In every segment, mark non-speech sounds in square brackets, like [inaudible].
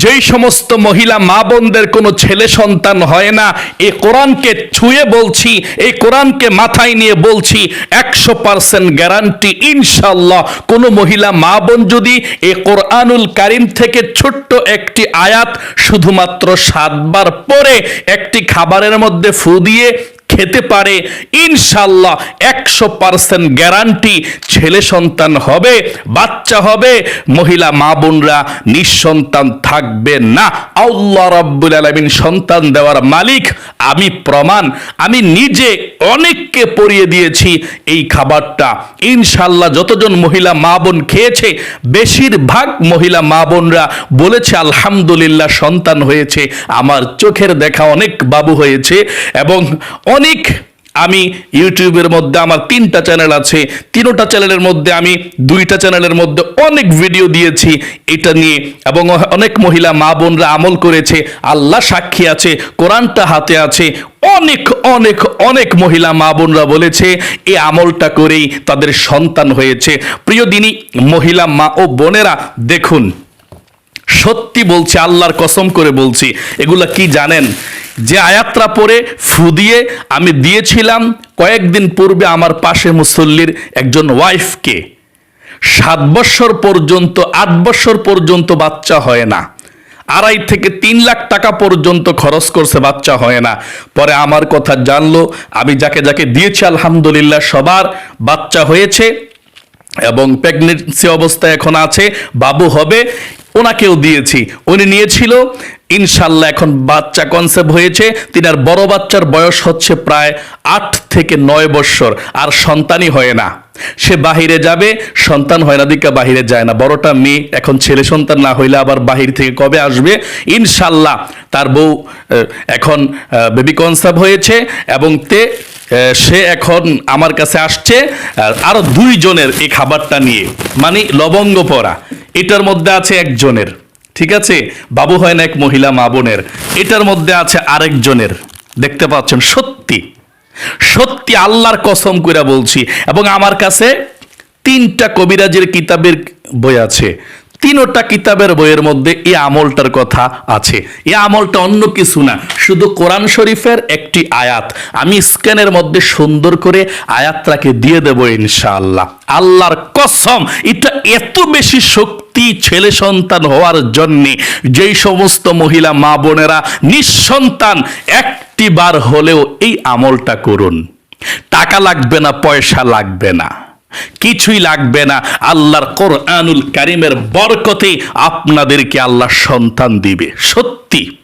যেই সমস্ত মহিলা মা বোনদের কোনো ছেলে সন্তান হয় না, এই কোরআনকে ছুঁয়ে বলছি, এই কোরআনকে মাথায় নিয়ে বলছি, একশো পার্সেন্ট গ্যারান্টি ইনশাল্লাহ কোনো মহিলা মা বোন যদি এই কোরআনুল কারিম থেকে ছোট্ট একটি আয়াত শুধুমাত্র সাতবার পরে একটি খাবারের মধ্যে ফু দিয়ে খেতে পারে ইনশাল্লাহ একশো পার্সেন্ট গ্যারান্টি ছেলে সন্তান হবে, বাচ্চা হবে, মহিলা মা বোনরা নিঃসন্তান থাকবে না। আল্লাহ রাব্বুল আলামিন সন্তান দেওয়ার মালিক, আমি প্রমাণ, আমি নিজে অনেককে পরিয়ে দিয়েছি এই খাবারটা। ইনশাল্লাহ যতজন মহিলা মা বোন খেয়েছে, বেশিরভাগ মহিলা মা বোনরা বলেছে, আলহামদুলিল্লাহ, সন্তান হয়েছে। আমার চোখের দেখা অনেক বাবু হয়েছে এবং অনেক আমি ইউটিউবের মধ্যে আমার তিনটা চ্যানেল আছে। তিনোটা চ্যানেলের মধ্যে আমি, দুইটা চ্যানেলের মধ্যে অনেক ভিডিও দিয়েছি এটা নিয়ে। এবং অনেক মহিলা মা বোনরা আমল করেছে, আল্লাহ সাক্ষী আছে, কোরআনটা হাতে আছে। অনেক অনেক অনেক মহিলা মা বোনরা বলেছে এই আমলটা করেই তাদের সন্তান হয়েছে। প্রিয় দিনী, মহিলা মা ও বোনেরা, দেখুন। সত্যি বলছি, আল্লাহর কসম করে বলছি, এগুলা কি জানেন? যে আয়াত্রা পরে ফু দিয়ে আমি দিয়েছিলাম, কয়েকদিন পূর্বে আমার পাশে মুসল্লির একজন ওয়াইফকে। সাত বৎসর পর্যন্ত, আট বৎসর পর্যন্ত বাচ্চা হয় না। আড়াই থেকে তিন লাখ টাকা পর্যন্ত খরচ করছে বাচ্চা হয় না। পরে আমার কথা জানলো, আমি যাকে যাকে দিয়েছি, আলহামদুলিল্লাহ, সবার বাচ্চা হয়েছে এবং প্রেগনেন্সি অবস্থায় এখন আছে, বাবু হবে ওনাকেও দিয়েছি। উনি নিয়েছিল, ইনশাল্লাহ এখন বাচ্চা কনসেপ্ট হয়েছে। তিনার বড় বাচ্চার বয়স হচ্ছে প্রায় আট থেকে নয় বৎসর আর সন্তানই হয় না। সে বাহিরে যাবে, সন্তান হয় না, দিকে বাহিরে যায় না। বড়টা মেয়ে, এখন ছেলে সন্তান না হইলে আবার বাহির থেকে কবে আসবে? ইনশাল্লাহ তার বউ এখন বেবি কনসেপ্ট হয়েছে, এবং তে সে এখন আমার কাছে আসছে, আর আরও দুইজনের এই খাবারটা নিয়ে। মানে লবঙ্গ পরা এটার মধ্যে আছে একজনের। ঠিক আছে? বাবু হয় না এক মহিলা, মা বোনের। এটার মধ্যে আছে আরেকজনের। দেখতে পাচ্ছেন? সত্যি। সত্যি আল্লাহর কসম করে বলছি। এবং আমার কাছে তিনটা কবিরাজের কিতাবের বই আছে। তিনোটা কিতাবের বইয়ের মধ্যে এই আমলটার কথা আছে। এই আমলটা অন্য কিছু না, শুধু কোরআন শরীফের একটি আয়াত। আমি স্ক্যানের মধ্যে সুন্দর করে আয়াতটাকে দিয়ে দেব ইনশাআল্লাহ। আল্লাহর কসম, এটা এত বেশি শক্তি ছেলে সন্তান হওয়ার জন্যে, যেই সমস্ত মহিলা মা বোনেরা নিঃসন্তান একটি বার হলেও এই আমলটা করুন। টাকা লাগবে না, পয়সা লাগবে না। কিছুই লাগবে না। আল্লাহর কোরআনুল কারিমের বরকতে আপনাদেরকে আল্লাহ সন্তান দিবে। সত্যি।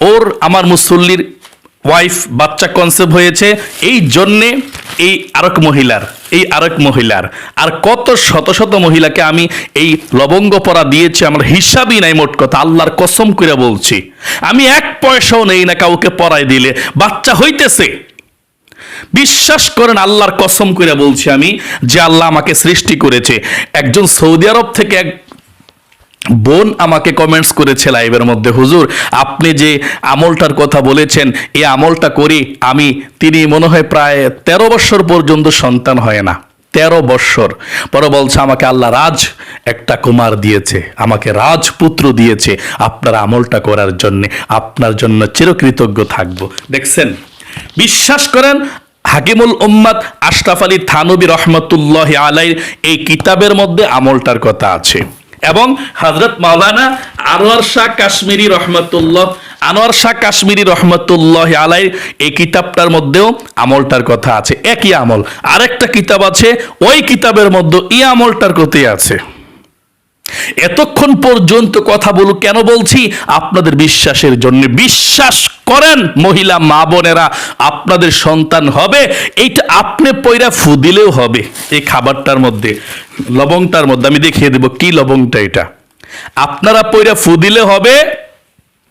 ওর আমার মুসল্লির ওয়াইফ বাচ্চা কনসেপ্ট হয়েছে, এই জন্যে এই আরেক মহিলার, এই আরেক মহিলার। আর কত শত শত মহিলাকে আমি এই লবঙ্গ পরা দিয়েছি, আমার হিসাবই নাই মোট কথা, আল্লাহর কসম করে বলছি। আমি এক পয়সাও নেই না কাউকে পরাই দিলে। বাচ্চা হইতেছে। বিশ্বাস করেন, আল্লাহর কসম করে বলছি আমি যে আল্লাহ আমাকে সৃষ্টি করেছে। একজন সৌদি আরব থেকে এক বোন আমাকে কমেন্টস করেছে লাইভের মধ্যে, হুজুর, আপনি যে আমলটার কথা বলেছেন, এই আমলটা করি, আমি, তিনি মনে হয় প্রায় তেরো বছর পর্যন্ত সন্তান হয় না। তেরো বৎসর পরে বলছে, আমাকে আল্লাহ রাজ একটা কুমার দিয়েছে, আমাকে রাজপুত্র দিয়েছে আপনার আমলটা করার জন্যে, আপনার জন্য চিরকৃতজ্ঞ থাকব। দেখছেন? বিশ্বাস করেন হাকিমুল উম্মাদ আশরাফ আলী থানবী রহমতুল্লাহ আলাই এই কিতাবের মধ্যে আমলটার কথা আছে। এবং হজরত মাওলানা আনোয়ার শাহ কাশ্মীরি রহমতুল্লাহ, আনোয়ার শাহ কাশ্মীরি রহমতুল্লাহ আলাই এই কিতাবটার মধ্যেও আমলটার কথা আছে। একই আমল। আরেকটা কিতাব আছে, ওই কিতাবের মধ্যে এই আমলটার কথাই আছে। এতক্ষণ পর্যন্ত কথা বলু কেন বলছি? আপনাদের বিশ্বাসের জন্য। বিশ্বাস করেন মহিলা মা বোনেরা, আপনাদের সন্তান হবে, এইটা আপনি পয়রা ফু দিলেও হবে এই খাবারটার মধ্যে লবংটার মধ্যে। আমি দেখিয়ে দেব কি লবংটা এটা। আপনারা পয়রা ফু দিলে হবে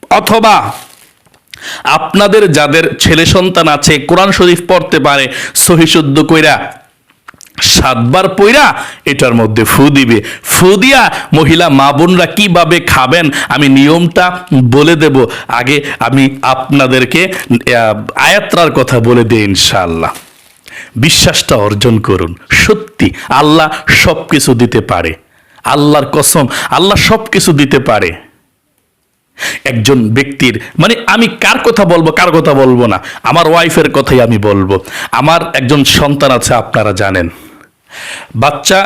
অথবা আপনাদের যাদের ছেলে সন্তান আছে, কোরআন শরীফ পড়তে পারে, সহিশুদ্ধ কইরা সাতবার পইরা এটার মধ্যে ফু দিবে। ফু দিয়া মহিলা, মা বোনরা কীভাবে খাবেন? আমি নিয়মটা বলে দেব। আগে আমি আপনাদেরকে আয়াত্রার কথা বলে দিই ইনশাআল্লাহ। বিশ্বাসটা অর্জন করুন। সত্যি, আল্লাহ সব কিছু দিতে পারে। আল্লাহর কসম, আল্লাহ সব কিছু দিতে পারে। একজন ব্যক্তির মানে আমি কার কথা বলব, কার কথা বলব না। আমার ওয়াইফের কথাই আমি বলব। আমার একজন সন্তান আছে, আপনারা জানেন। বাচ্চা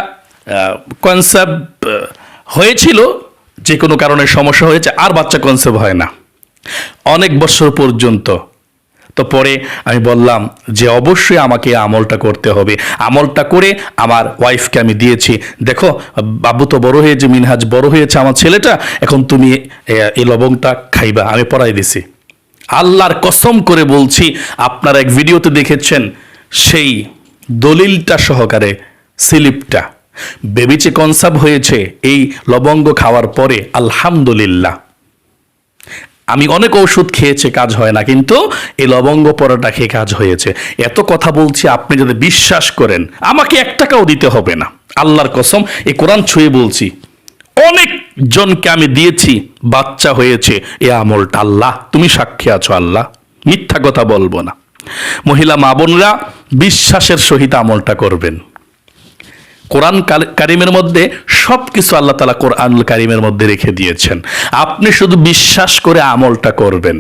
কনসেপ্ট হয়েছিল, যে কোনো কারণে সমস্যা হয়েছে, আর বাচ্চা কনসেপ্ট হয় না। অনেক বছর পর্যন্ত। তো পরে আমি বললাম যে অবশ্যই আমাকে আমলটা করতে হবে। আমলটা করে আমার ওয়াইফকে আমি দিয়েছি। দেখো, বাবু তো বড় হয়েছে, মিনহাজ বড় হয়েছে, আমার ছেলেটা, এখন তুমি এই লবংটা খাইবা, আমি পড়াই দিছি। আল্লাহর কসম করে বলছি, আপনারা এক ভিডিওতে দেখেছেন, সেই দলিলটা সহকারে স্লিপটা। বেবিচে কনসাপ হয়েছে এই লবঙ্গ খাওয়ার পরে, আলহামদুলিল্লাহ। আমি অনেক ওষুধ খেয়েছে, কাজ হয় না, কিন্তু এই লবঙ্গ পরোটা খেয়ে কাজ হয়েছে। এত কথা বলছি, আপনি যদি বিশ্বাস করেন, আমাকে এক টাকাও দিতে হবে না। আল্লাহর কসম, এই কোরআন ছুঁয়ে বলছি, অনেক জনকে আমি দিয়েছি, বাচ্চা হয়েছে, এ আমলটা আল্লাহ, তুমি সাক্ষী আছো আল্লাহ, মিথ্যা কথা বলব না। মহিলা মা বোনরা, বিশ্বাসের সহিত আমলটা করবেন। কোরআন কারিমের মধ্যে সব কিছু আল্লাহ তালা কোরআনুল কারিমের মধ্যে রেখে দিয়েছেন। আপনি শুধু বিশ্বাস করে আমলটা করবেন।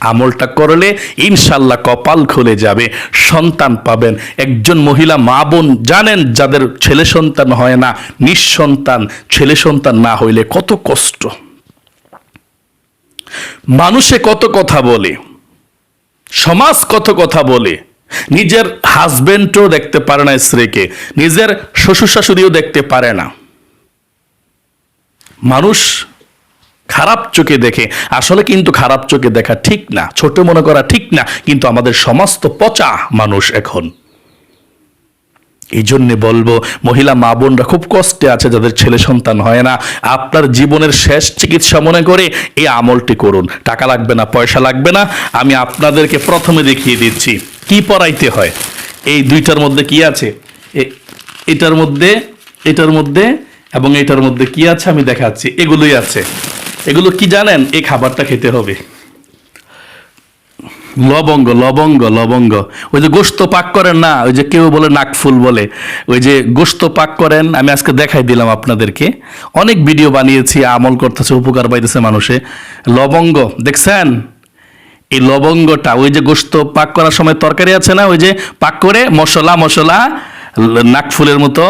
আমলটা করলে ইনশাল্লাহ কপাল খুলে যাবে, সন্তান পাবেন। একজন মহিলা মা বোন জানেন যাদের ছেলে সন্তান হয় না, নিঃসন্তান, ছেলে সন্তান না হইলে কত কষ্ট। মানুষে কত কথা বলে, সমাজ কত কথা বলে নিজের হাজবেন্ডও দেখতে পারে না স্ত্রীকে, নিজের শ্বশুর শাশুড়িও দেখতে পারে না। মানুষ খারাপ চোখে দেখে, আসলে কিন্তু খারাপ চোখে দেখা ঠিক না, ছোট মনে করা ঠিক না, কিন্তু আমাদের সমস্ত পচা মানুষ এখন। এই জন্যে বলব, মহিলা মা বোনরা খুব কষ্টে আছে, যাদের ছেলে সন্তান হয় না। আপনার জীবনের শেষ চিকিৎসা মনে করে এই আমলটি করুন। টাকা লাগবে না, পয়সা লাগবে না। আমি আপনাদেরকে প্রথমে দেখিয়ে দিচ্ছি। কি পড়াইতে হয়? এই দুইটার মধ্যে কি আছে? এটার মধ্যে এটার মধ্যে এবং এটার মধ্যে কি আছে আমি দেখাচ্ছি। এগুলোই আছে। এগুলো কি জানেন? এই খাবারটা খেতে হবে। লবঙ্গ লবঙ্গ লবঙ্গ। ওই যে গোস্ত পাক করেন না, ওই যে কেউ বলে নাকফুল বলে, ওই যে গোস্ত পাক করেন, আমি আজকে দেখাই দিলাম আপনাদেরকে। অনেক ভিডিও বানিয়েছি, আমল করতেছে, উপকার পাইতেছে মানুষে। লবঙ্গ, দেখছেন? এই লবঙ্গটা, ওই যে গোস্ত পাক করার সময় তরকারি আছে না, ওই যে পাক করে মশলা মশলা নাকফুলের মতো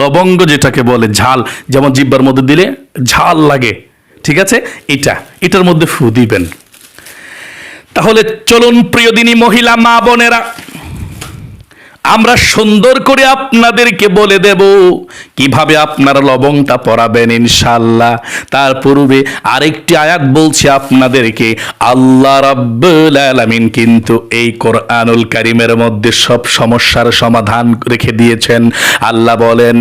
লবঙ্গ যেটাকে বলে ঝাল, যেমন জিব্বার মধ্যে দিলে ঝাল লাগে, ঠিক আছে? এটা, এটার মধ্যে ফু দিবেন। তাহলে চলুন প্রিয় দিনী মহিলা, মা বোনেরা আমরা সুন্দর করে আপনাদেরকে বলে দেব কীভাবে আপনারা লবংটা পরাবেন ইনশাল্লাহ তার পূর্বে আরেকটি আয়াত বলছি আপনাদেরকে, আল্লাহ রাব্বুল আলামিন কিন্তু এই কোরআনুল কারিমের মধ্যে সব সমস্যার সমাধান রেখে দিয়েছেন। আল্লাহ বলেন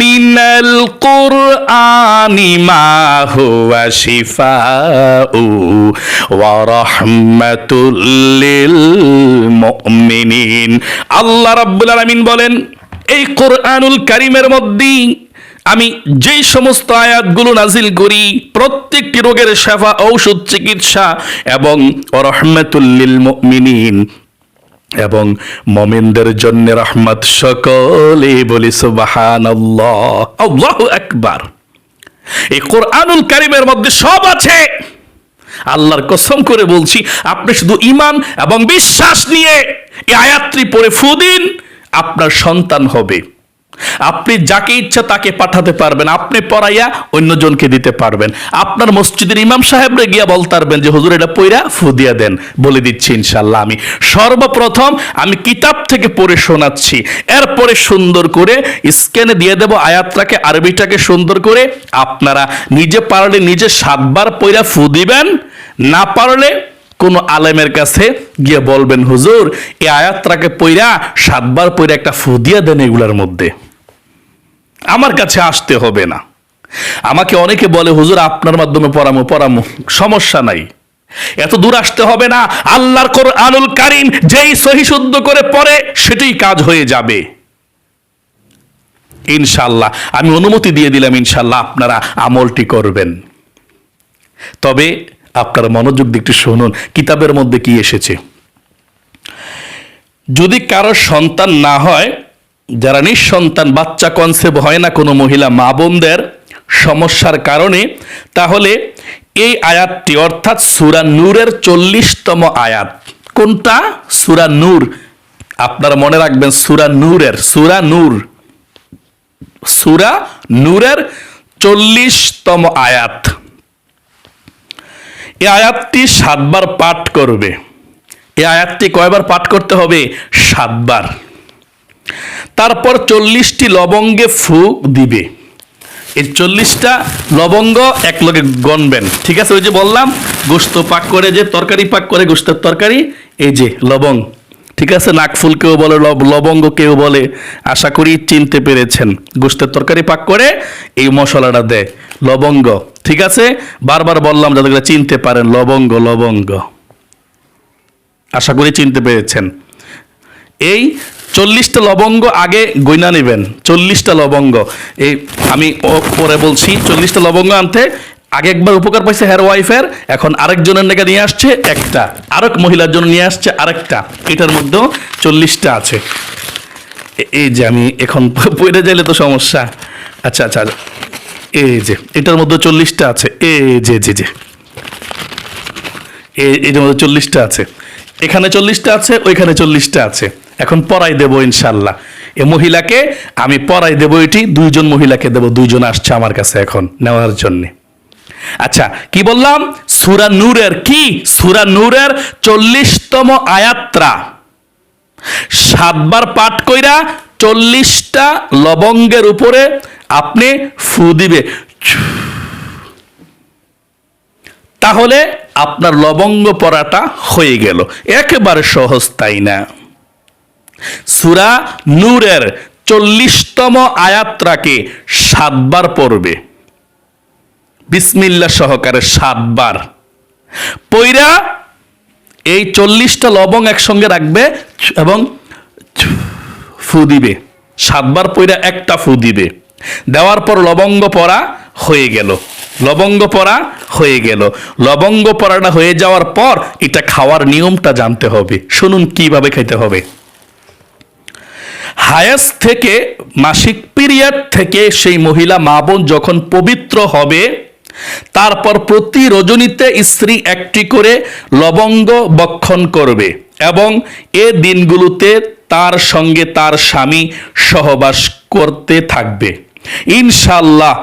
মিনাল কুরআনি মা হুয়া শিফাউ ওয়া রাহমাতুল লিল মুমিনিন। আল্লাহ রাব্বুল আলামিন বলেন, এই কোরআনুল কারিমের মধ্যে আমি যেই সমস্ত আয়াতগুলো নাজিল করি, প্রত্যেকটি রোগের সেবা, ঔষধ, চিকিৎসা এবং রহমাতুল্লিল মুমিনিন এবং মমিনদের জন্য রহমত সকলে বলি সুবাহান আল্লাহ একবার এই কোরআনুল কারিমের মধ্যে সব আছে। আল্লাহর কসম করে বলছি, আপনি শুধু ইমান এবং বিশ্বাস নিয়ে এই আয়াত্রী পড়ে ফুদিন, আপনার সন্তান হবে। আপনি যাকে ইচ্ছা তাকে পাঠাতে পারবেন। আপনি পড়াইয়া অন্যজনকে দিতে পারবেন। আপনার মসজিদের ইমাম সাহেবরে গিয়া বলতে পারবেন যে, হুজুর, এটা পইরা ফুদিয়া দেন। বলে দিচ্ছি ইনশাল্লাহ আমি। সর্বপ্রথম আমি কিতাব থেকে পড়ে শোনাচ্ছি। এরপরে সুন্দর করে স্ক্যানে দিয়ে দেব আয়াতটাকে, আরবিটাকে সুন্দর করে। আপনারা নিজে পারলে নিজে সাতবার পইরা ফু দিবেন। না পারলে কোনো আলেমের কাছে গিয়ে বলবেন, হুজুর, এই আয়াতটাকে পইরা সাতবার পইরা একটা ফুদিয়া দেন এগুলার মধ্যে। আমার কাছে আসতে হবে না। আমাকে অনেকে বলে, হুজুর, আপনার মাধ্যমে পড়ামো পড়ামো, সমস্যা নাই। এত দূর আসতে হবে না। আল্লাহর কোরআনুল কারিম যেই সহি শুদ্ধ করে পড়ে, সেটাই কাজ হয়ে যাবে। ইনশাল্লাহ আমি অনুমতি দিয়ে দিলাম ইনশাল্লাহ আপনারা আমলটি করবেন। তবে আপনারা মনোযোগ দিয়ে একটু শুনুন, কিতাবের মধ্যে কি এসেছে। যদি কারও সন্তান না হয়, যারা নিঃসন্তান, বাচ্চা কনসেপ্ট হয় না কোনো মহিলা, মা বোনদের সমস্যার কারণে, তাহলে এই আয়াতটি, অর্থাৎ সুরা নূরের চল্লিশতম আয়াত। কোনটা? সুরা নূর। আপনারা মনে রাখবেন সুরা নূরের, সুরা নূর। সুরা নূরের চল্লিশতম আয়াত। এই আয়াতটি সাতবার পাঠ করবে। এ আয়াতটি কয়বার পাঠ করতে হবে? সাতবার। তারপর চল্লিশটি লবঙ্গে ফুক দিবে। এই চল্লিশটা লবঙ্গ এক লগে গণবেন। ঠিক আছে, ওই যে বললাম, গোস্ত পাক করে যে তরকারি পাক করে গোস্তের তরকারি, এই যে লবঙ্গ। ঠিক আছে? নাকফুল কেউ বলে লব- লবঙ্গ কেউ বলে, আশা করি চিনতে পেরেছেন। গোস্তের তরকারি পাক করে এই মশলাটা দেয় লবঙ্গ, ঠিক আছে? বারবার বললাম যাতে চিনতে পারেন, লবঙ্গ লবঙ্গ। আশা করি চিনতে পেরেছেন। এই চল্লিশটা লবঙ্গ আগে গইনা নেবেন। চল্লিশটা লবঙ্গ। এই আমি পরে বলছি, চল্লিশটা লবঙ্গ আনতে আগে একবার উপকার পাইছে হেয়ার ওয়াইফের, এখন আরেকজনের নাকি নিয়ে আসছে একটা। আরেক মহিলার জন্য নিয়ে আসছে আরেকটা। এটার মধ্যেও চল্লিশটা আছে। এ- এই যে আমি এখন [laughs] পড়ে যাইলে তো সমস্যা। আচ্ছা আচ্ছা এই যে, এটার মধ্যে চল্লিশটা আছে। এই যে যে যে। এটার মধ্যে চল্লিশটা আছে। এখানে চল্লিশটা আছে, ওইখানে চল্লিশটা আছে। এখন পড়াই দেবো ইনশাল্লাহ। এ মহিলাকে আমি পড়াই দেবো এটি, দুইজন মহিলাকে দেবো। দুইজন আসছে আমার কাছে এখন নেওয়ার জন্যে। আচ্ছা কি বললাম? সুরা নূরের কি? সুরা নূরের চল্লিশতম আয়াত্রা। সাতবার পাঠ কইরা চল্লিশটা লবঙ্গের উপরে আপনি ফু দিবে। তাহলে আপনার লবঙ্গ পড়াটা হয়ে গেল। একেবারে সহজ তাই না? সুরা নূরের চল্লিশতম আয়াত্রাকে সাতবার পড়বে। বিসমিল্লা সহকারে সাতবার। পইরা এই চল্লিশটা লবং একসঙ্গে রাখবে এবং ফু দিবে। সাতবার পইরা একটা ফু দিবে। দেওয়ার পর লবঙ্গ পরা হয়ে গেল। লবঙ্গ পরা হয়ে গেল। লবঙ্গ পরাটা হয়ে যাওয়ার পর এটা খাওয়ার নিয়মটা জানতে হবে। শুনুন কীভাবে খেতে হবে। হায়াস থেকে মাসিক পিরিয়ড থেকে সেই মহিলা মা বোন যখন পবিত্র হবে তারপর প্রতি রজনীতে স্ত্রী একটি করে লবঙ্গ বক্ষণ করবে এবং এ দিনগুলোতে তার সঙ্গে তার স্বামী সহবাস করতে থাকবে। ইনশাল্লাহ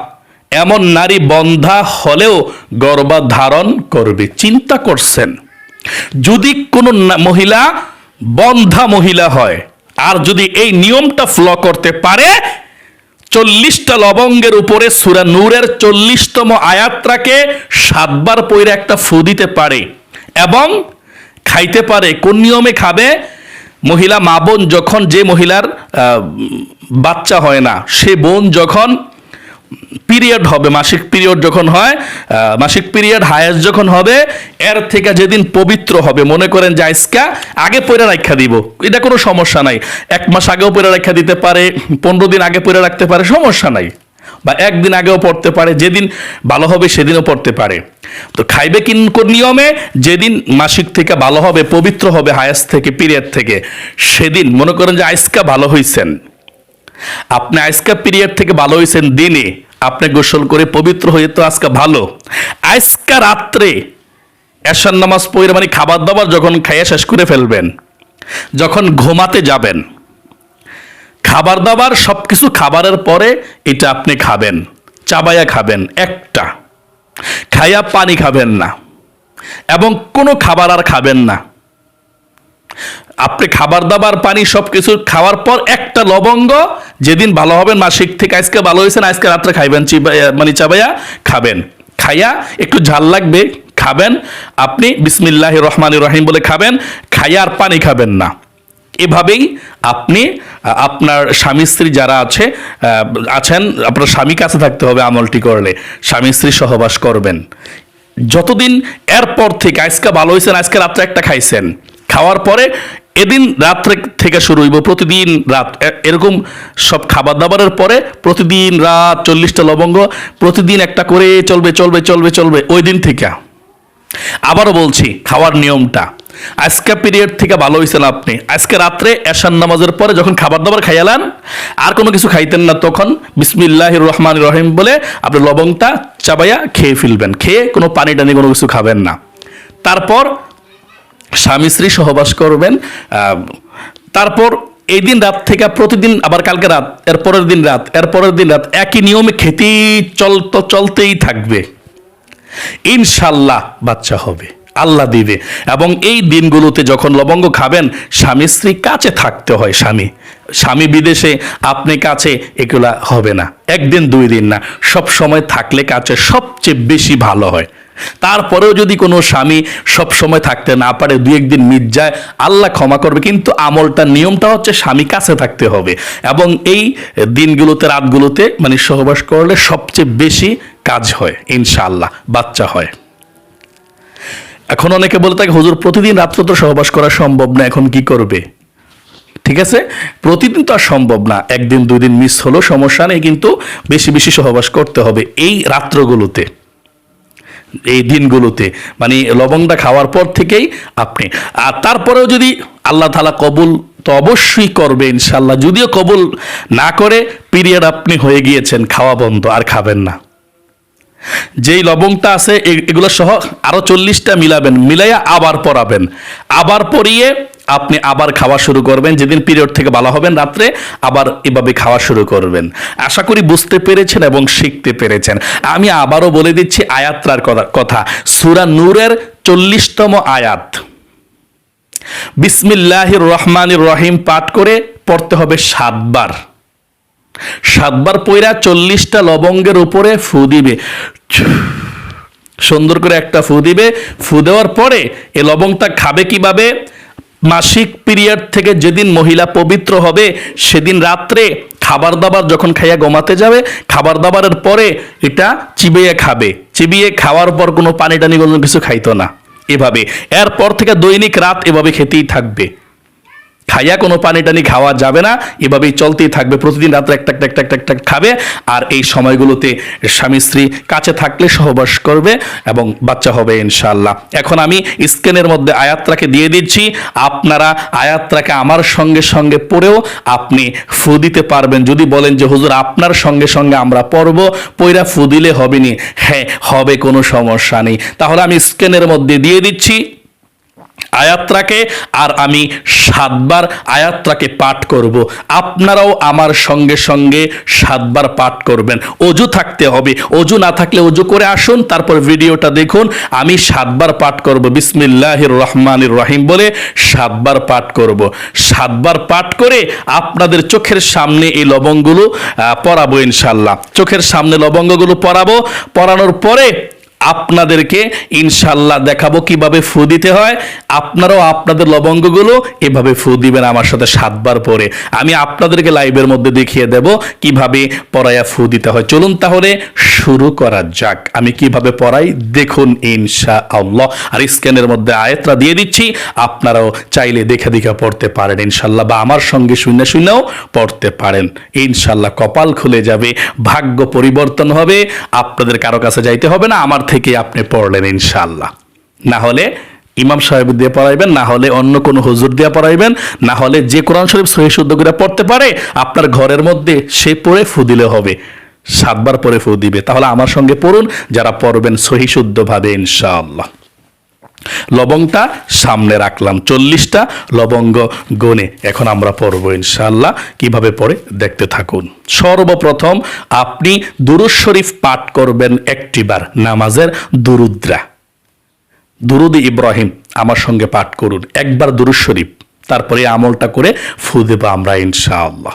এমন নারী বন্ধা হলেও গর্ভধারণ করবে। চিন্তা করছেন, যদি কোনো মহিলা বন্ধা মহিলা হয়, আর যদি এই নিয়মটা ফলো করতে পারে চল্লিশটা লবঙ্গের উপরে সুরা নূরের চল্লিশতম আয়াত্রাকে সাতবার পইরে একটা ফু দিতে পারে এবং খাইতে পারে। কোন নিয়মে খাবে? মহিলা মা বোন যখন যে মহিলার বাচ্চা হয় না, সে বোন যখন পিরিয়ড হবে, মাসিক পিরিয়ড যখন হয় মাসিক পিরিয়ড হায়েস্ট যখন হবে, এর থেকে যেদিন পবিত্র হবে, মনে করেন যে আইসকা আগে পয়রা রাখা দিব, এটা কোনো সমস্যা নাই। এক মাস আগেও পয়রা রাখা দিতে পারে, পনেরো দিন আগে পয়রা রাখতে পারে, সমস্যা নাই। বা একদিন আগেও পড়তে পারে, যেদিন ভালো হবে সেদিনও পড়তে পারে। তো খাইবে কোন নিয়মে? যেদিন মাসিক থেকে ভালো হবে, পবিত্র হবে হায়াস থেকে পিরিয়ড থেকে, সেদিন। মনে করেন যে আইসকা ভালো হইছেন। আপনি আজকা পিরিয়ড থেকে ভালো হয়েছেন দিনে। আপনি গোসল করে পবিত্র হয়ে তো আজকে ভালো। আজকা রাত্রে এশার নামাজ পড়ে মানে খাবার দাবার যখন খাইয়া শেষ করে ফেলবেন, যখন ঘুমাতে যাবেন খাবার দাবার সব কিছু খাবারের পরে এটা আপনি খাবেন, চাবাইয়া খাবেন একটা। খাইয়া পানি খাবেন না। এবং কোনো খাবার আর খাবেন না। আপনি খাবার দাবার, পানি সব কিছু খাওয়ার পর একটা লবঙ্গ, যেদিন ভালো হবেন, মাসিক থেকে আজকে ভালো হয়েছেন, আজকে রাত্রে খাইবেন মানে চাবাইয়া খাবেন। খাইয়া একটু ঝাল লাগবে, খাবেন, আপনি বিসমিল্লাহ রহমান রহিম বলে খাবেন, খাইয়া আর পানি খাবেন না। এভাবেই আপনি, আপনার স্বামী, স্ত্রী যারা আছে আছেন, আপনার স্বামী কাছে থাকতে হবে আমলটি করলে, স্বামী, স্ত্রী সহবাস করবেন। যতদিন এরপর থেকে আজকে ভালো হয়েছেন, আজকে রাত্রে একটা খাইছেন খাওয়ার পরে এদিন রাত্রে থেকে শুরু হইব, প্রতিদিন রাত। এরকম সব খাবার দাবারের পরে প্রতিদিন রাত চল্লিশটা লবঙ্গ, প্রতিদিন একটা করে চলবে চলবে চলবে চলবে ওই দিন থেকে। আবারও বলছি, খাওয়ার নিয়মটা। আজকে পিরিয়ড থেকে ভালো হয়েছেন আপনি। আজকে রাত্রে এশান নামাজের পরে যখন খাবার দাবার খাইয়ালান, আর কোনো কিছু খাইতেন না তখন বিসমিল্লাহ রহমান রহিম বলে আপনি লবংটা চাবাইয়া খেয়ে ফেলবেন। খেয়ে কোনো পানি টানি কোনো কিছু খাবেন না। তারপর স্বামী, স্ত্রী সহবাস করবেন তারপর এই দিন রাত থেকে প্রতিদিন, আবার কালকে রাত, এর পরের দিন রাত, এর পরের দিন রাত একই নিয়মে খেতেই চলতো, চলতেই থাকবে। ইনশাল্লাহ বাচ্চা হবে, আল্লাহ দিবে। এবং এই দিনগুলোতে যখন লবঙ্গ খাবেন, স্বামী, স্ত্রী কাছে থাকতে হয় স্বামী। স্বামী বিদেশে, আপনি কাছে, এগুলা হবে না। একদিন, দুই দিন না। সব সময় থাকলে কাছে সবচেয়ে বেশি ভালো হয়। তারপরেও যদি কোনো স্বামী সব সময় থাকতে না পারে, দুই একদিন মিট যায়, আল্লাহ ক্ষমা করবে। কিন্তু আমলটা নিয়মটা হচ্ছে স্বামী কাছে থাকতে হবে। এবং এই দিনগুলোতে, রাতগুলোতে মানে সহবাস করলে সবচেয়ে বেশি কাজ হয়, ইনশাআল্লাহ, বাচ্চা হয়। এখন অনেকে বলে থাকে, হুজুর, প্রতিদিন রাত্রে তো সহবাস করা সম্ভব না, এখন কি করবে? ঠিক আছে? প্রতিদিন তো আর সম্ভব না, একদিন, দুই দিন মিস হলো, সমস্যা নেই, কিন্তু বেশি বেশি সহবাস করতে হবে এই রাত্রগুলোতে। এই দিনগুলোতে। মানে লবঙ্গটা খাওয়ার পর থেকেই আপনি। আর তারপরেও যদি আল্লাহ তালা কবুল তো অবশ্যই করবে ইনশাল্লাহ যদিও কবুল না করে পিরিয়ড আপনি হয়ে গিয়েছেন, খাওয়া বন্ধ, আর খাবেন না। যেই লবঙ্গটা আছে এগুলো সহ আরও চল্লিশটা মিলাবেন, মিলাইয়া আবার পরাবেন। আবার পরিয়ে আপনি আবার খাওয়া শুরু করবেন, যেদিন পিরিয়ড থেকে ভালো হবেন, রাত্রে আবার এভাবে খাওয়া শুরু করবেন। আশা করি বুঝতে পেরেছেন এবং শিখতে পেরেছেন। আমি আবারও বলে দিচ্ছি আয়াত্রার কথা সুরা নূরের চল্লিশতম আয়াত। বিসমিল্লাহির রহমানির রহিম পাঠ করে পড়তে হবে সাতবার। সাতবার পয়রা চল্লিশটা লবঙ্গের উপরে ফু দিবে। সুন্দর করে একটা ফু দিবে। ফু দেওয়ার পরে এ লবঙ্গটা খাবে কীভাবে? মাসিক পিরিয়ড থেকে যেদিন মহিলা পবিত্র হবে, সেদিন রাত্রে খাবার দাবার যখন খাইয়া গমাতে যাবে খাবার দাবারের পরে এটা চিবিয়ে খাবে। চিবিয়ে খাওয়ার পর কোনো পানি টানি কোনো কিছু খাইতো না। এভাবে। এরপর থেকে দৈনিক রাত এভাবে খেতেই থাকবে। খাইয়া কোনো পানি টানি খাওয়া যাবে না। এভাবেই চলতেই থাকবে। প্রতিদিন রাত্রে একটা একটা একটা একটা খাবে। আর এই সময়গুলোতে স্বামী, স্ত্রী কাছে থাকলে সহবাস করবে এবং বাচ্চা হবে ইনশাল্লাহ এখন আমি স্ক্যানের মধ্যে আয়াত্রাকে দিয়ে দিচ্ছি। আপনারা আয়াত্রাকে আমার সঙ্গে সঙ্গে পড়েও আপনি ফু দিতে পারবেন। যদি বলেন যে, হুজুর, আপনার সঙ্গে সঙ্গে আমরা পড়ব, পইরা ফু দিলে হবে নি। হ্যাঁ হবে, কোনো সমস্যা নেই। তাহলে আমি স্ক্যানের মধ্যে দিয়ে দিচ্ছি। আয়াত্রাকে আর আমি সাতবার আয়াত্রাকে পাঠ করব। আপনারাও আমার সঙ্গে সঙ্গে সাতবার পাঠ করবেন। অজু থাকতে হবে। অজু না থাকলে অজু করে আসুন, তারপর ভিডিওটা দেখুন। আমি সাতবার পাঠ করব। বিসমিল্লাহির রহমানির রহিম বলে সাতবার পাঠ করব। সাতবার পাঠ করে আপনাদের চোখের সামনে এই লবঙ্গগুলো পরাবো ইনশাল্লাহ চোখের সামনে লবঙ্গগুলো পরাবো। পরানোর পরে আপনাদেরকে ইনশাল্লাহ দেখাবো কীভাবে ফু দিতে হয়। আপনারাও আপনাদের লবঙ্গগুলো এভাবে ফু দিবেন আমার সাথে সাতবার পরে। আমি আপনাদেরকে লাইভের মধ্যে দেখিয়ে দেব কীভাবে পড়াইয়া ফু দিতে হয়। চলুন তাহলে শুরু করা যাক। আমি কীভাবে পড়াই দেখুন ইনশা আল্লাহ আর স্ক্যানের মধ্যে আয়ত্রা দিয়ে দিচ্ছি। আপনারাও চাইলে দেখে দেখে পড়তে পারেন। ইনশাল্লাহ বা আমার সঙ্গে শূন্য শূন্যও পড়তে পারেন। ইনশাল্লাহ কপাল খুলে যাবে। ভাগ্য পরিবর্তন হবে। আপনাদের কারও কাছে যাইতে হবে না। আমার থেকে আপনি পড়লেন ইনশাল্লাহ না হলে ইমাম সাহেব দিয়ে পড়াইবেন, না হলে অন্য কোনো হুজুর দিয়ে পড়াইবেন, না হলে যে কোরআন শরীফ সহি শুদ্ধ করে পড়তে পারে, আপনার ঘরের মধ্যে সে পড়ে ফু দিলে হবে, সাতবার পরে ফু দিবে। তাহলে আমার সঙ্গে পড়ুন, যারা পড়বেন সহি শুদ্ধভাবে ইনশাআল্লাহ। লবংটা সামনে রাখলাম চল্লিশটা লবঙ্গ গনে। এখন আমরা পড়ব ইনশাল্লাহ কীভাবে পড়ে দেখতে থাকুন। সর্বপ্রথম আপনি দুরুদ শরীফ পাঠ করবেন একটিবার, নামাজের দুরুদ্রা। দুরুদ ইব্রাহিম, আমার সঙ্গে পাঠ করুন। একবার দুরুদ শরীফ, তারপরে আমলটা করে ফু দেবো আমরা ইনশাআল্লাহ।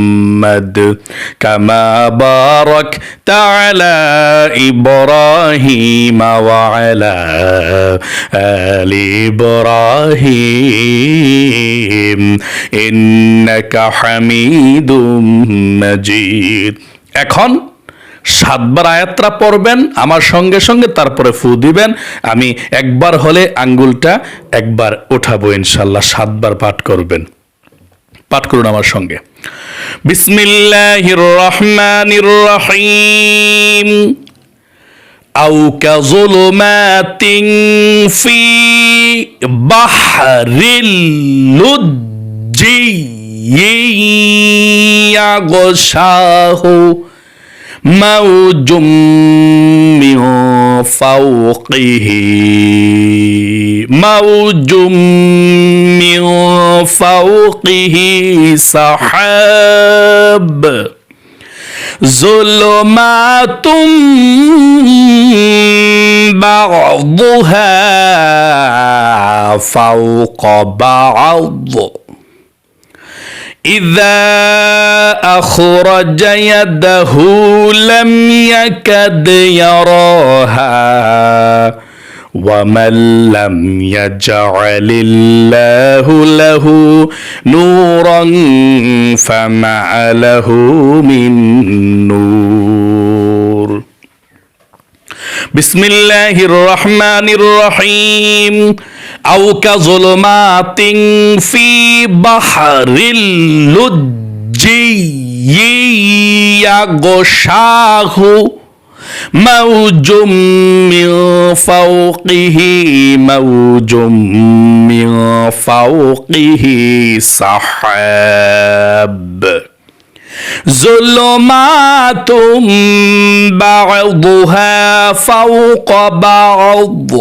كما باركت على إبراهيم وعلى آل إبراهيم إنك حميد مجيد এখন সাতবার আয়াতটা পড়বেন আমার সঙ্গে সঙ্গে তারপরে ফু দিবেন আমি একবার হলে আঙ্গুলটা একবার ওঠাবো ইনশাল্লাহ সাতবার পাঠ করবেন পাঠ করুন আমার সঙ্গে بسم الله الرحمن الرحيم أو كظلمات في بحر اللجي يغشاه موج من فوقه. موج من فوقه سحاب. ظلمات بعضها فوق بعض. إذا أخرج يده لم يكد يراها ومن لم يجعل الله له نورا فما له من نور. بسم الله الرحمن الرحيم. أو كظلمات في بحر اللج يغشاه موج من فوقه موج من فوقه سحاب. ظلمات بعضها فوق بعض.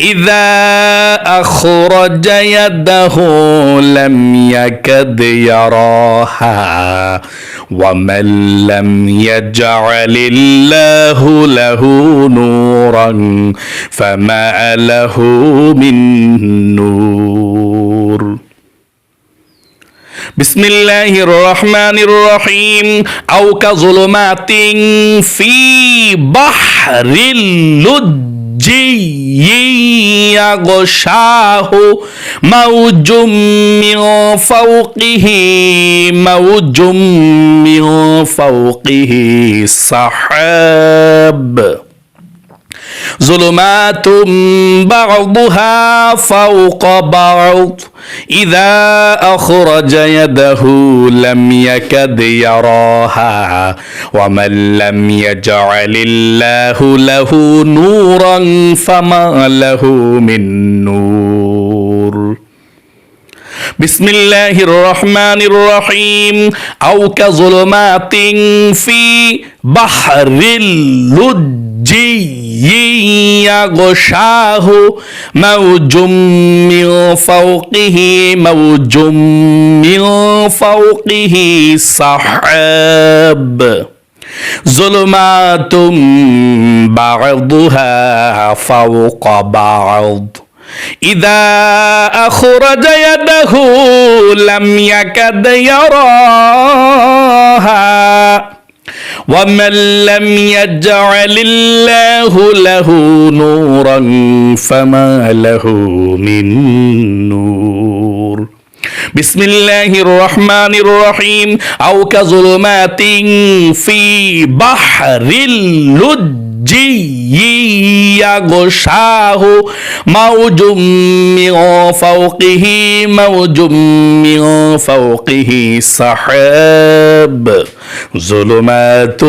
إذا أخرج يده لم يكد يراها ومن لم يجعل الله له نورا فما له من نور. بسم الله الرحمن الرحيم. أو كظلمات في بحر اللج يغشاه موج من فوقه موج من فوقه سحاب ظلمات بعضها فوق بعض. إذا أخرج يده لم يكد يراها ومن لم يجعل الله له نورا فما له من نور. بسم الله الرحمن الرحيم. أو كظلمات في بحر اللج. يغشاه موج من فوقه موج من فوقه سحاب ظلمات بعضها فوق بعض إذا أخرج يده لم يكد يراها ومن لم يجعل الله له نورا فما له من نور. بسم الله الرحمن الرحيم. أو كظلمات في بحر اللج يغشاه موج من فوقه موج من فوقه سحاب. ظلمات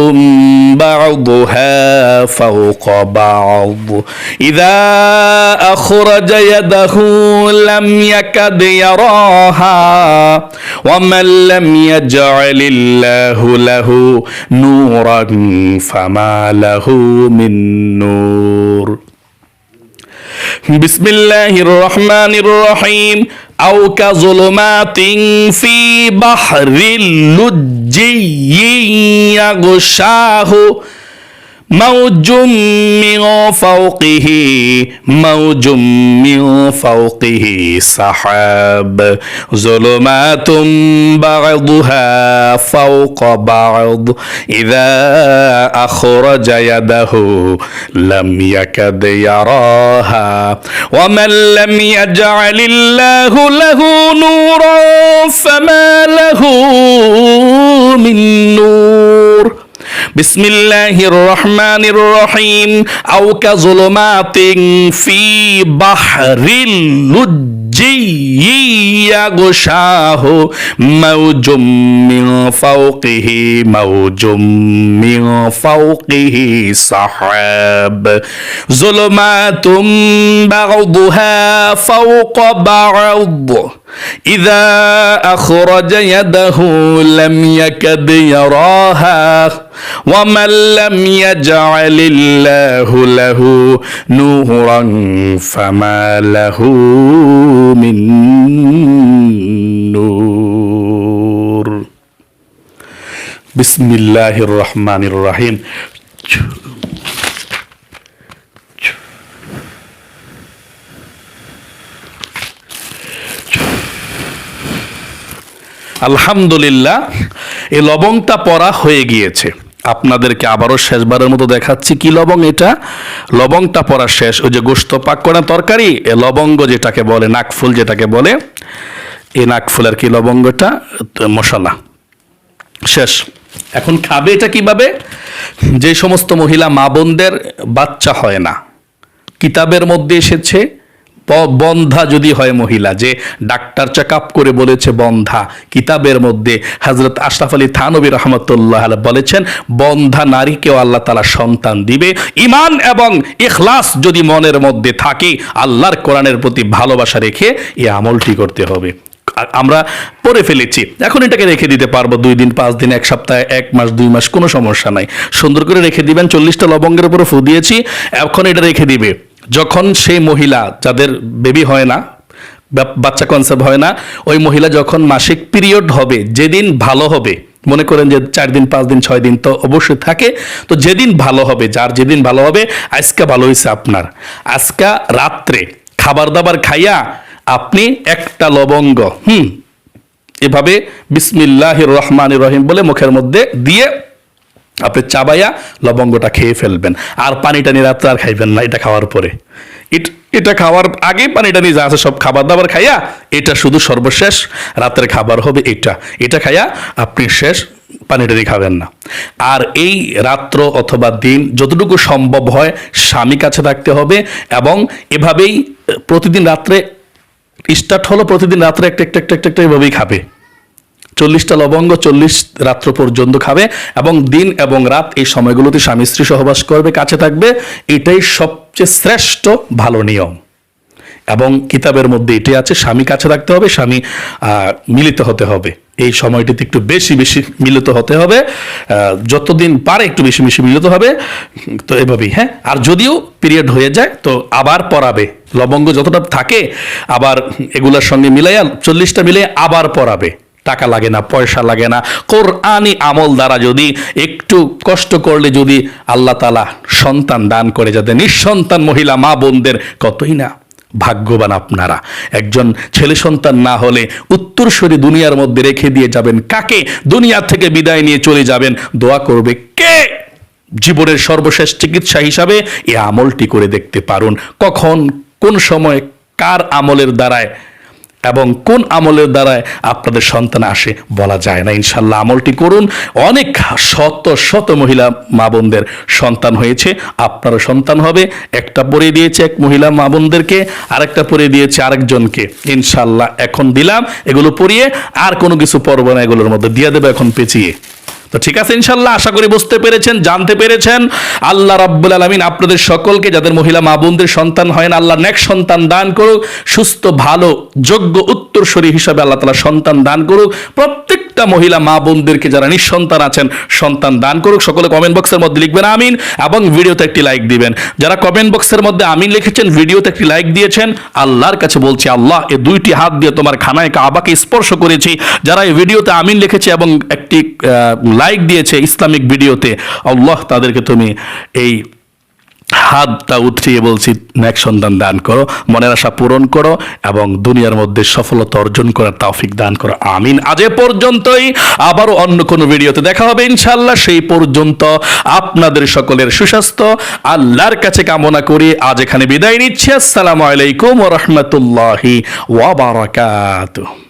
بعضها فوق بعض. إذا أخرج يده لم يكد يراها ومن لم يجعل الله له نورا فما له من نور. بسم الله الرحمن الرحيم. আও কা জুলুমাতিন ফি বাহরিল লুজ্জি ইয়াগশাহু موج من فوقه موج من فوقه سحاب. ظلمات بعضها فوق بعض. إذا أخرج يده لم يكد يراها. ومن لم يجعل الله له نورا فما له من نور. بسم الله الرحمن الرحيم أو كظلمات في بحر اللجي يغشاه موج من فوقه موج من فوقه سحاب ظلمات بعضها فوق بعض. إذا أخرج يده لم يكد يراها ومن لم يجعل الله له نورا فما له من نور بسم الله الرحمن الرحيم আলহামদুলিল্লাহ এই লবংটা পড়া হয়ে গিয়েছে আপনাদেরকে আবারও শেষবারের মতো দেখাচ্ছি কি লবং এটা? লবংটা পড়া শেষ, ওই যে গোস্ত পাক করা তরকারি, এ লবঙ্গ যেটাকে বলে নাকফুল যেটাকে বলে, এই নাকফুলের কি লবঙ্গটা? মশলা। শেষ। এখন খাবে এটা কীভাবে? যে সমস্ত মহিলা মা বোনদের বাচ্চা হয় না, কিতাবের মধ্যে এসেছে বন্ধা যদি হয় মহিলা, যে ডাক্তার চেক করে বলেছে বন্ধা। কিতাবের মধ্যে হজরত আশরাফ আলী থানবী রহমতুল্লাহ বলেছেন, বন্ধা নারীকেও আল্লাহ তালা সন্তান দিবে। ইমান এবং ইখলাস যদি মনের মধ্যে থাকে, আল্লাহর কোরআনের প্রতি ভালোবাসা রেখে এই আমলটি করতে হবে। আমরা পরে ফেলেছি। এখন এটাকে রেখে দিতে পারব দুই দিন, পাঁচ দিন, এক সপ্তাহে, এক মাস, দুই মাস, কোনো সমস্যা নাই। সুন্দর করে রেখে দিবেন, চল্লিশটা লবঙ্গের উপরে ফু দিয়েছি, এখন এটা রেখে দিবে। যখন সেই মহিলা, যাদের বেবি হয় না বাচ্চা কনসেপ্ট হয় না, ওই মহিলা যখন মাসিক পিরিয়ড হবে, যেদিন ভালো হবে, মনে করেন যে চার দিন, পাঁচ দিন, ছয় দিন তো অবশ্যই থাকে, তো যেদিন ভালো হবে, যার যেদিন ভালো হবে, আজকে ভালো হয়েছে আপনার। আজকা রাত্রে খাবার দাবার খাইয়া আপনি একটা লবঙ্গ, হুম, এভাবে বিসমিল্লাহ রহমান রহিম বলে মুখের মধ্যে দিয়ে আপনি চাবাইয়া লবঙ্গটা খেয়ে ফেলবেন। আর পানিটা নিয়ে রাত্রে আর খাইবেন না, এটা খাওয়ার পরে। এটা খাওয়ার আগে পানিটা নিয়ে যা আছে সব খাবার দাবার খাইয়া, এটা শুধু সর্বশেষ, রাতের খাবার হবে এটা। এটা খাইয়া আপনি শেষ পানিটা দিয়ে খাবেন না। আর এই রাত্র অথবা দিন যতটুকু সম্ভব হয় স্বামী কাছে থাকতে হবে এবং এভাবেই প্রতিদিন রাত্রে, স্টার্ট হলো প্রতিদিন রাত্রে একটা একটা একটা একটা, এভাবেই খাবে। চল্লিশটা লবঙ্গ চল্লিশ রাত্র পর্যন্ত খাবে এবং দিন এবং রাত এই সময়গুলোতে স্বামী স্ত্রী সহবাস করবে, কাছে থাকবে। এটাই সবচেয়ে শ্রেষ্ঠ ভালো নিয়ম। এবং কিতাবের মধ্যে এটাই আছে, স্বামী কাছে রাখতে হবে, স্বামী মিলিত হতে হবে। এই সময়টিতে একটু বেশি বেশি মিলিত হতে হবে। যতদিন পারে একটু বেশি বেশি মিলিত হবে। তো এভাবেই হ্যাঁ? আর যদিও পিরিয়ড হয়ে যায়, তো আবার পড়াবে। লবঙ্গ যতটা থাকে, আবার এগুলোর সঙ্গে মিলাইয়া চল্লিশটা মিলে আবার পড়াবে। টাকা লাগে না, পয়সা লাগে না। কোরআনি আমল দ্বারা যদি একটু কষ্ট করলে যদি আল্লাহ তালা সন্তান দান করে, যাতে নিঃসন্তান মহিলা মা বোনদের কতই না ভাগ্যবান আপনারা। একজন ছেলে সন্তান না হলে উত্তরসূরি দুনিয়ার মধ্যে রেখে দিয়ে যাবেন কাকে? দুনিয়া থেকে বিদায় নিয়ে চলে যাবেন। দোয়া করবে কে? জীবনের সর্বশেষ চিকিৎসা হিসাবে এই আমলটি করে দেখতে পারুন। কখন, কোন সময়, কার আমলের দ্বারায় এবং কোন আমলের দ্বারায় আপনাদের সন্তান আসে বলা যায় না। ইনশাল্লাহ আমলটি করুন। অনেক শত শত মহিলা, মা বোনদের সন্তান হয়েছে। আপনারও সন্তান হবে। একটা পরে দিয়েছে এক মহিলা, মা বোনদেরকে। আরেকটা পরে দিয়েছে আরেকজনকে। ইনশাল্লাহ এখন দিলাম, এগুলো পরিয়ে আর কোনো কিছু পরব না, এগুলোর মধ্যে দিয়ে দেবে, এখন পেঁচিয়ে। তো ঠিক আছে ইনশাল্লাহ, আশা করি বুঝতে পেরেছেন, জানতে পেরেছেন। আল্লাহ রাব্বুল আলমিন আপনাদের সকলকে, যাদের মহিলা মা বোনদের সন্তান হয় না আল্লাহ নেক সন্তান দান করুক, সুস্থ, ভালো, যোগ্য, উত্তরসূরি হিসাবে আল্লাহ তালা সন্তান দান করুক। প্রত্যেকটা মহিলা মা বোনদেরকে যারা নিঃসন্তান আছেন, সন্তান দান করুক। সকলে কমেন্ট বক্সের মধ্যে লিখবেন আমিন এবং ভিডিওতে একটি লাইক দিবেন। যারা কমেন্ট বক্সের মধ্যে আমিন লিখেছেন, ভিডিওতে একটি লাইক দিয়েছেন, আল্লাহর কাছে বলছি, আল্লাহ এই দুইটি হাত দিয়ে তোমার খানায় কাবাকে স্পর্শ করেছি। যারা এই ভিডিওতে আমিন লিখেছে এবং একটি লাইক দিয়েছে ইসলামিক ভিডিওতে, আল্লাহ তাদেরকে তুমি এই হাতটা উঠিয়ে বলছি ন্যাক সন্তান দান করো, মনের আশা পূরণ করো এবং দুনিয়ার মধ্যে সফলতা অর্জন করার তৌফিক দান করো। আমিন। আজ এ পর্যন্তই। আবারও অন্য কোনো ভিডিওতে দেখা হবে ইনশাল্লাহ সেই পর্যন্ত আপনাদের সকলের সুস্বাস্থ্য। আল্লাহর কাছে কামনা করি। আজ এখানে বিদায় নিচ্ছি। আসসালামু আলাইকুম রাহমাতুল্লাহি ওয়া বারাকাতুহু।